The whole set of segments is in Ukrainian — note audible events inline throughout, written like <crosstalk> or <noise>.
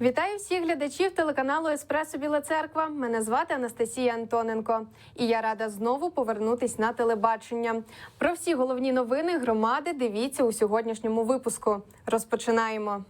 Вітаю всіх глядачів телеканалу Еспресо Біла Церква. Мене звати Анастасія Антоненко, і я рада знову повернутись на телебачення. Про всі головні новини громади дивіться у сьогоднішньому випуску. Розпочинаємо.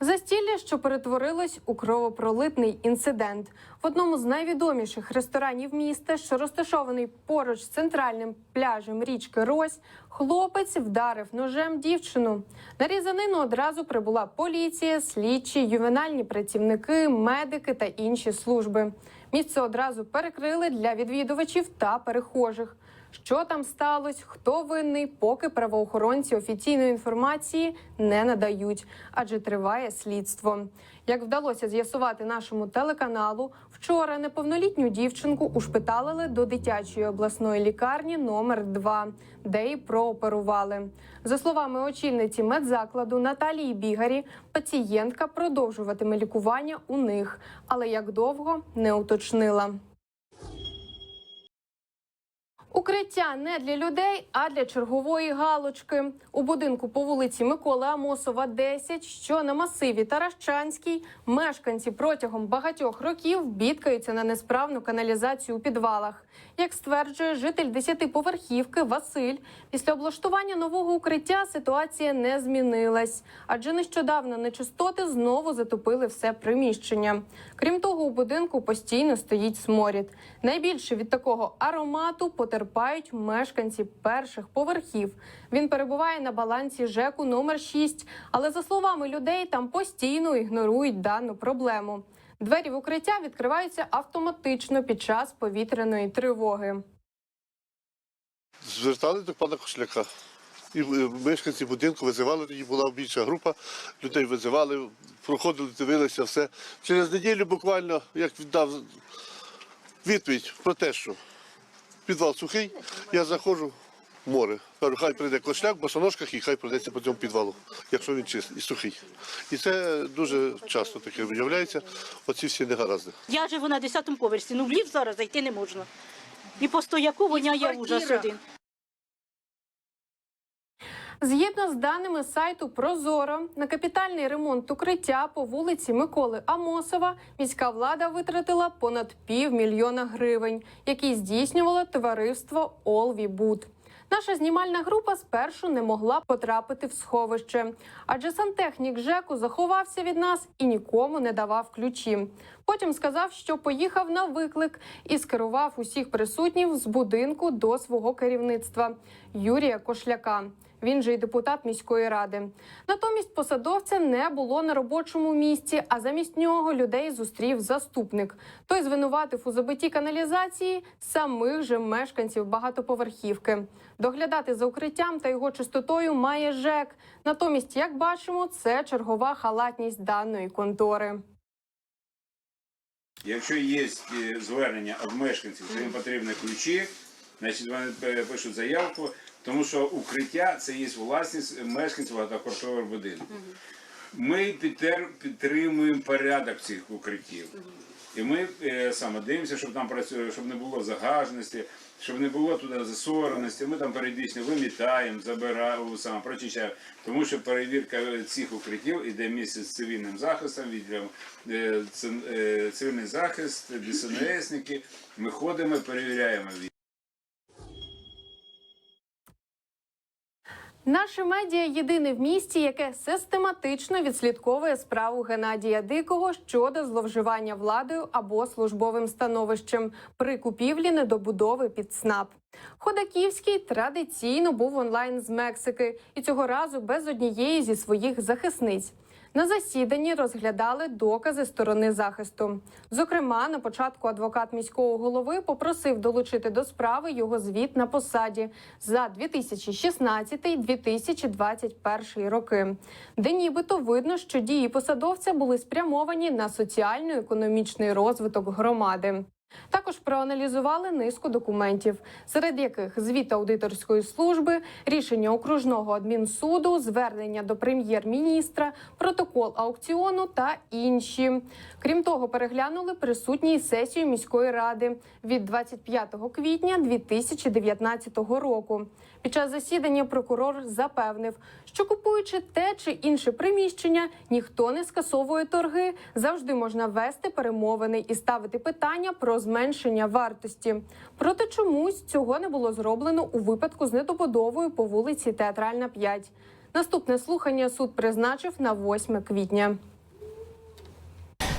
Застілля, що перетворилось у кровопролитний інцидент в одному з найвідоміших ресторанів міста, що розташований поруч з центральним пляжем річки Рось, хлопець вдарив ножем дівчину. На різанину одразу прибула поліція, слідчі, ювенальні працівники, медики та інші служби. Місце одразу перекрили для відвідувачів та перехожих. Що там сталося, хто винний, поки правоохоронці офіційної інформації не надають, адже триває слідство. Як вдалося з'ясувати нашому телеканалу, вчора неповнолітню дівчинку ушпиталили до дитячої обласної лікарні номер 2 де й прооперували. За словами очільниці медзакладу Наталії Бігарі, пацієнтка продовжуватиме лікування у них, але як довго не уточнила. Укриття не для людей, а для чергової галочки. У будинку по вулиці Миколи Амосова, 10, що на масиві Таращанській, мешканці протягом багатьох років бідкаються на несправну каналізацію у підвалах. Як стверджує житель десятиповерхівки Василь, після облаштування нового укриття ситуація не змінилась, адже нещодавно нечистоти знову затопили все приміщення. Крім того, у будинку постійно стоїть сморід. Найбільше від такого аромату потерпають мешканці перших поверхів. Він перебуває на балансі ЖЕКу номер 6, але за словами людей, там постійно ігнорують дану проблему. Двері в укриття відкриваються автоматично під час повітряної тривоги. Звертали до пана Кошляка. І е, мешканці будинку визивали, тоді була більша група, людей визивали, проходили, дивилися все. Через неділю буквально, як віддав відповідь про те, що підвал сухий, я заходжу в море. Кажу, хай прийде кошляк в босоножках і хай пройдеться по цьому підвалу, якщо він чистий і сухий. І це дуже часто таке виявляється, оці всі негаразди. Я живу на 10-му поверсі, ну в ліфт зараз зайти не можна. І по стояку воняє ужас один. Згідно з даними сайту Прозоро, на капітальний ремонт укриття по вулиці Миколи Амосова міська влада витратила понад півмільйона гривень, які здійснювало товариство Олвібуд. Наша знімальна група спершу не могла потрапити в сховище, адже сантехнік ЖЕКу заховався від нас і нікому не давав ключі. Потім сказав, що поїхав на виклик і скерував усіх присутніх з будинку до свого керівництва Юрія Кошляка. Він же й депутат міської ради. Натомість посадовця не було на робочому місці, а замість нього людей зустрів заступник. Той звинуватив у забитті каналізації самих же мешканців багатоповерхівки. Доглядати за укриттям та його чистотою має ЖЕК. Натомість, як бачимо, це чергова халатність даної контори. Якщо є е, звернення від мешканців, що їм потрібні ключі, значить вони е, пишуть заявку, тому що укриття це є власність мешканців багатоквартирного будинку. Ми підтримуємо порядок цих укриттів. І ми е, саме дивимося, щоб там працює, щоб не було загаженості, щоб не було туди засореності. Ми там періодично вимітаємо, забираємо, саме прочищаємо. Тому що перевірка цих укриттів іде місяць з цивільним захистом, відділом е, е, цивільний захист, <clears throat> ДСНСники. Ми ходимо, перевіряємо. Наше медіа єдине в місті, яке систематично відслідковує справу Геннадія Дикого щодо зловживання владою або службовим становищем при купівлі недобудови під СНАП. Ходаківський традиційно був онлайн з Мексики і цього разу без однієї зі своїх захисниць. На засіданні розглядали докази сторони захисту. Зокрема, на початку адвокат міського голови попросив долучити до справи його звіт на посаді за 2016-2021 роки, де нібито видно, що дії посадовця були спрямовані на соціально-економічний розвиток громади. Також проаналізували низку документів, серед яких звіт аудиторської служби, рішення окружного адмінсуду, звернення до прем'єр-міністра, протокол аукціону та інші. Крім того, переглянули присутні сесію міської ради від 25 квітня 2019 року. Під час засідання прокурор запевнив, що купуючи те чи інше приміщення, ніхто не скасовує торги. Завжди можна вести перемовини і ставити питання про зменшення вартості. Проте чомусь цього не було зроблено у випадку з недобудовою по вулиці Театральна 5. Наступне слухання суд призначив на 8 квітня.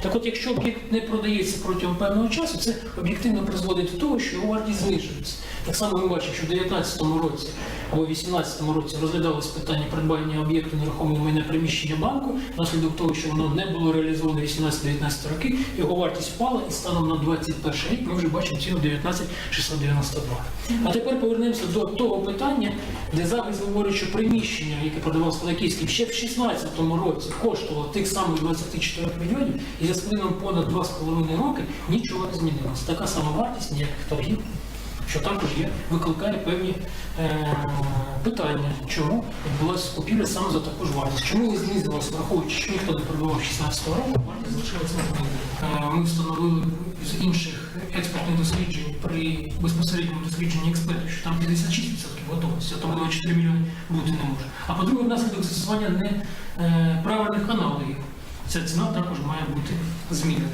Так от, якщо об'єкт не продається протягом певного часу, це об'єктивно призводить до того, що його вартість знижується. Так само ми бачимо, що в 2019 році або 2018 році розглядалось питання придбання об'єкту нерухомого майна приміщення банку, внаслідок того, що воно не було реалізовано 18-19 роки, його вартість впала і станом на 21 рік ми вже бачимо ціну 19 692. А тепер повернемося до того питання, де зараз говорять, що приміщення, яке продавалося Кулаківським, ще в 2016 році коштувало тих самих 24 мільйонів, і за сплином понад 2,5 роки нічого не змінилося. Така сама вартість ніяких торгів, що також є, викликає певні е, питання, чому відбулася купівля саме за таку ж вартість. Чому не знизилася, враховуючи, що ніхто не продавав 16 року, вартість залишилася незмінною. Е, Ми встановили з інших експертних досліджень при безпосередньому дослідженні експертів, що там 56% готовності, а тому 4 мільйони бути не може. А по-друге, внаслідок застосування неправильних аналогів. Ця ціна також має бути змінена.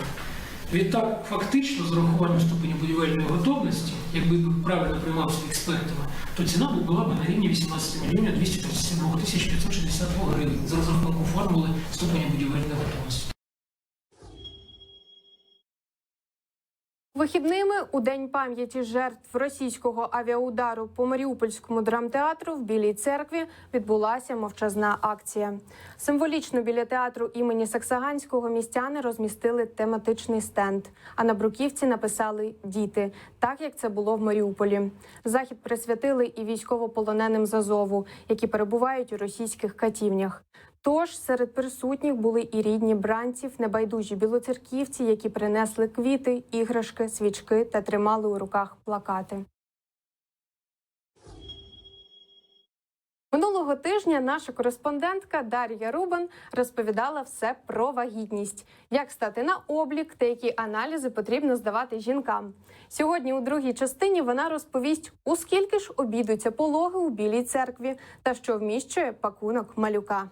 Відтак, фактично, з урахуванням ступені будівельної готовності, якби правильно приймався експертами, то ціна була б на рівні 18 мільйонів 237 тисяч 562 гривень за розрахунку формули ступені будівельної готовності. Вихідними у день пам'яті жертв російського авіаудару по Маріупольському драмтеатру в Білій церкві відбулася мовчазна акція. Символічно біля театру імені Саксаганського містяни розмістили тематичний стенд. А на бруківці написали Діти, так як це було в Маріуполі. Захід присвятили і військовополоненим з Азову, які перебувають у російських катівнях. Тож серед присутніх були і рідні бранців, небайдужі білоцерківці, які принесли квіти, іграшки, свічки та тримали у руках плакати. Минулого тижня наша кореспондентка Дар'я Рубан розповідала все про вагітність, як стати на облік та які аналізи потрібно здавати жінкам. Сьогодні у другій частині вона розповість, у скільки ж обійдуться пологи у білій церкві та що вміщує пакунок малюка.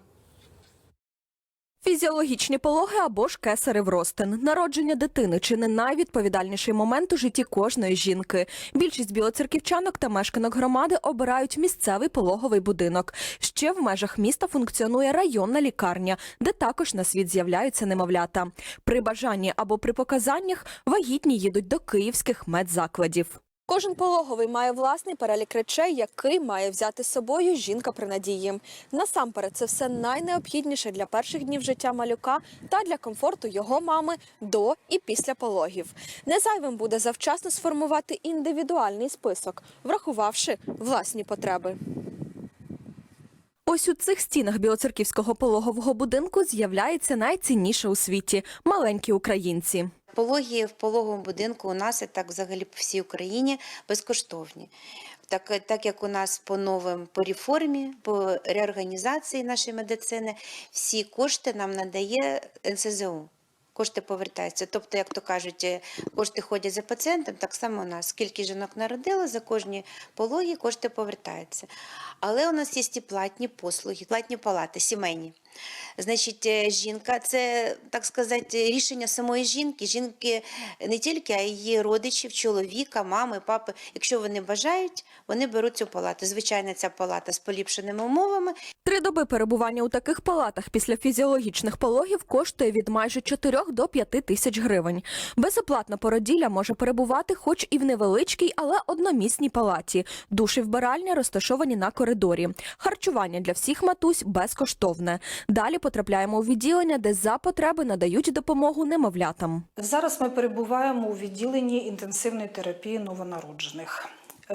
Фізіологічні пологи або ж кесарев ростин. Народження дитини чи не найвідповідальніший момент у житті кожної жінки. Більшість білоцерківчанок та мешканок громади обирають місцевий пологовий будинок. Ще в межах міста функціонує районна лікарня, де також на світ з'являються немовлята. При бажанні або при показаннях вагітні їдуть до київських медзакладів. Кожен пологовий має власний перелік речей, який має взяти з собою жінка при надії. Насамперед, це все найнеобхідніше для перших днів життя малюка та для комфорту його мами до і після пологів. Незайвим буде завчасно сформувати індивідуальний список, врахувавши власні потреби. Ось у цих стінах білоцерківського пологового будинку з'являється найцінніше у світі маленькі українці. Пологи в пологовому будинку у нас і так взагалі по всій Україні безкоштовні. Так, так як у нас по новим по реформі, по реорганізації нашої медицини, всі кошти нам надає НСЗУ. Кошти повертаються. Тобто, як то кажуть, кошти ходять за пацієнтом, так само у нас. Скільки жінок народило, за кожні пологи кошти повертаються. Але у нас є і платні послуги, платні палати, сімейні. Значить, е, жінка це так сказати рішення самої жінки. Жінки не тільки, а її родичів, чоловіка, мами, папи. Якщо вони бажають, вони беруть цю палату. Звичайно, ця палата з поліпшеними умовами. Три доби перебування у таких палатах після фізіологічних пологів коштує від майже 4 до 5 тисяч гривень. Безоплатна породілля може перебувати хоч і в невеличкій, але одномісній палаті. Душ і вбиральня розташовані на коридорі. Харчування для всіх матусь безкоштовне. Далі потрапляємо у відділення, де за потреби надають допомогу немовлятам. Зараз ми перебуваємо у відділенні інтенсивної терапії новонароджених. Е,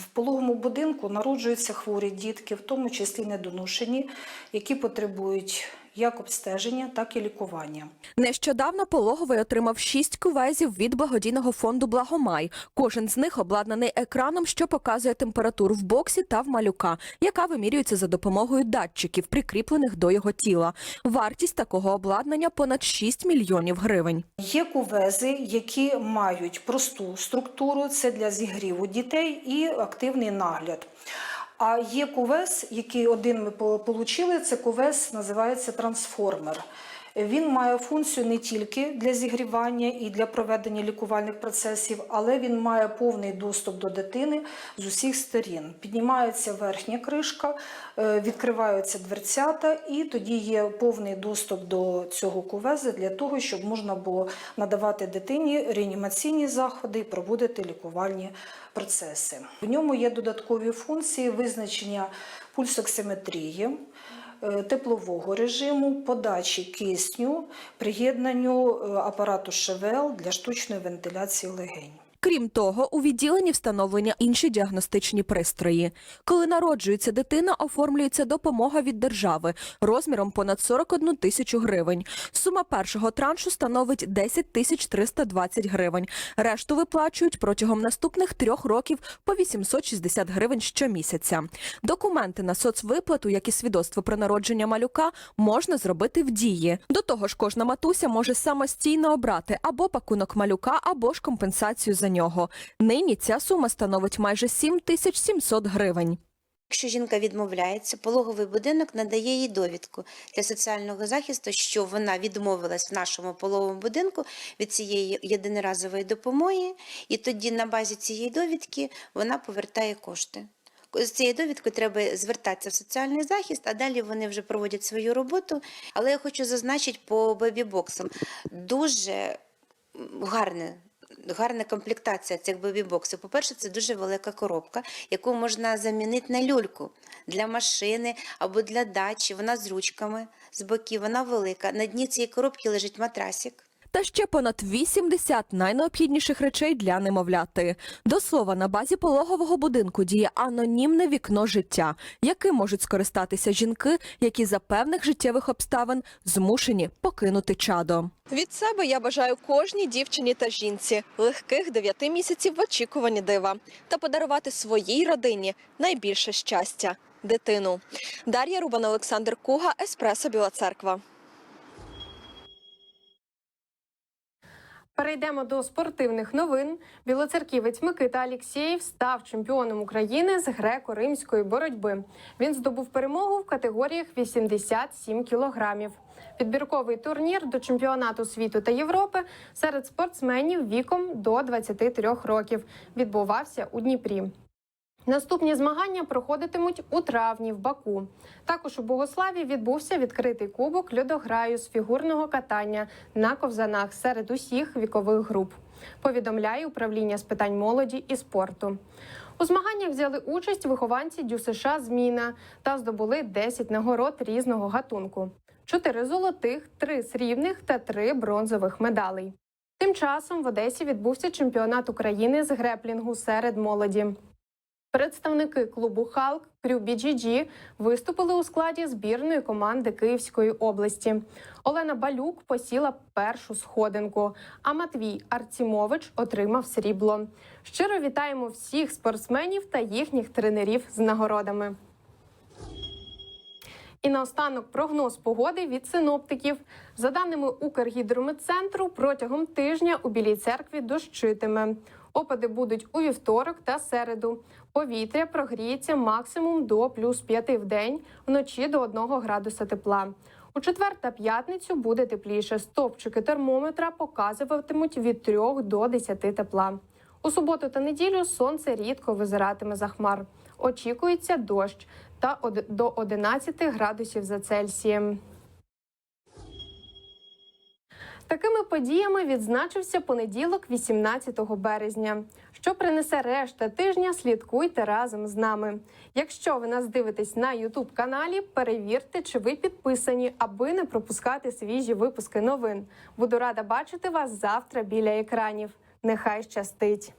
В пологому будинку народжуються хворі дітки, в тому числі недоношені, які потребують як обстеження, так і лікування. Нещодавно пологовий отримав шість кувезів від благодійного фонду Благомай. Кожен з них обладнаний екраном, що показує температуру в боксі та в малюка, яка вимірюється за допомогою датчиків, прикріплених до його тіла. Вартість такого обладнання понад 6 мільйонів гривень. Є кувези, які мають просту структуру, це для зігріву дітей і активний нагляд. А є кувес, який один ми получили, це кувес називається трансформер. Він має функцію не тільки для зігрівання і для проведення лікувальних процесів, але він має повний доступ до дитини з усіх сторін. Піднімається верхня кришка, е, відкриваються дверцята, і тоді є повний доступ до цього кувеза для того, щоб можна було надавати дитині реанімаційні заходи і проводити лікувальні процеси. В ньому є додаткові функції визначення пульсоксиметрії, теплового режиму, подачі кисню, приєднанню е, апарату ШВЛ для штучної вентиляції легень. Крім того, у відділенні встановлені інші діагностичні пристрої. Коли народжується дитина, оформлюється допомога від держави розміром понад 41 тисячу гривень. Сума першого траншу становить 10 тисяч 320 гривень. Решту виплачують протягом наступних трьох років по 860 гривень щомісяця. Документи на соцвиплату, як і свідоцтво про народження малюка, можна зробити в дії. До того ж, кожна матуся може самостійно обрати або пакунок малюка, або ж компенсацію за нього. Нині ця сума становить майже 7 тисяч 700 гривень. Якщо жінка відмовляється, пологовий будинок надає їй довідку для соціального захисту, що вона відмовилась в нашому пологовому будинку від цієї єдиноразової допомоги, і тоді на базі цієї довідки вона повертає кошти. З цією довідкою треба звертатися в соціальний захист, а далі вони вже проводять свою роботу. Але я хочу зазначити по бебі-боксам. Дуже гарне. Гарна комплектація цих бебі-боксів. По-перше, це дуже велика коробка, яку можна замінити на люльку для машини або для дачі. Вона з ручками з боків, вона велика. На дні цієї коробки лежить матрасик. Та ще понад 80 найнеобхідніших речей для немовляти. До слова, на базі пологового будинку діє анонімне вікно життя, яким можуть скористатися жінки, які за певних життєвих обставин змушені покинути чадо. Від себе я бажаю кожній дівчині та жінці легких 9 місяців в очікуванні дива та подарувати своїй родині найбільше щастя дитину. Дар'я Рубан, Олександр Куга, Еспресо Біла Церква. Перейдемо до спортивних новин. Білоцерківець Микита Алєксєєв став чемпіоном України з греко-римської боротьби. Він здобув перемогу в категоріях 87 кілограмів. Підбірковий турнір до чемпіонату світу та Європи серед спортсменів віком до 23 років відбувався у Дніпрі. Наступні змагання проходитимуть у травні в Баку. Також у Богославі відбувся відкритий кубок льодограю з фігурного катання на ковзанах серед усіх вікових груп. Повідомляє управління з питань молоді і спорту. У змаганнях взяли участь вихованці ДЮСШ Зміна та здобули 10 нагород різного гатунку: 4 золотих, 3 срібних та 3 бронзових медалей. Тим часом в Одесі відбувся чемпіонат України з греплінгу серед молоді. Представники клубу Халк Крю BGG виступили у складі збірної команди Київської області. Олена Балюк посіла першу сходинку, а Матвій Арцімович отримав срібло. Щиро вітаємо всіх спортсменів та їхніх тренерів з нагородами. І наостанок прогноз погоди від синоптиків. За даними Укргідрометцентру, протягом тижня у Білій церкві дощитиме. Опади будуть у вівторок та середу. Повітря прогріється максимум до плюс 5 в день, вночі до 1 градуса тепла. У четвер та п'ятницю буде тепліше. Стопчики термометра показуватимуть від 3 до 10 тепла. У суботу та неділю сонце рідко визиратиме за хмар. Очікується дощ та до 11 градусів за Цельсієм. Такими подіями відзначився понеділок, 18 березня. Що принесе решта тижня, слідкуйте разом з нами. Якщо ви нас дивитесь на youtube каналі, перевірте, чи ви підписані, аби не пропускати свіжі випуски новин. Буду рада бачити вас завтра біля екранів. Нехай щастить!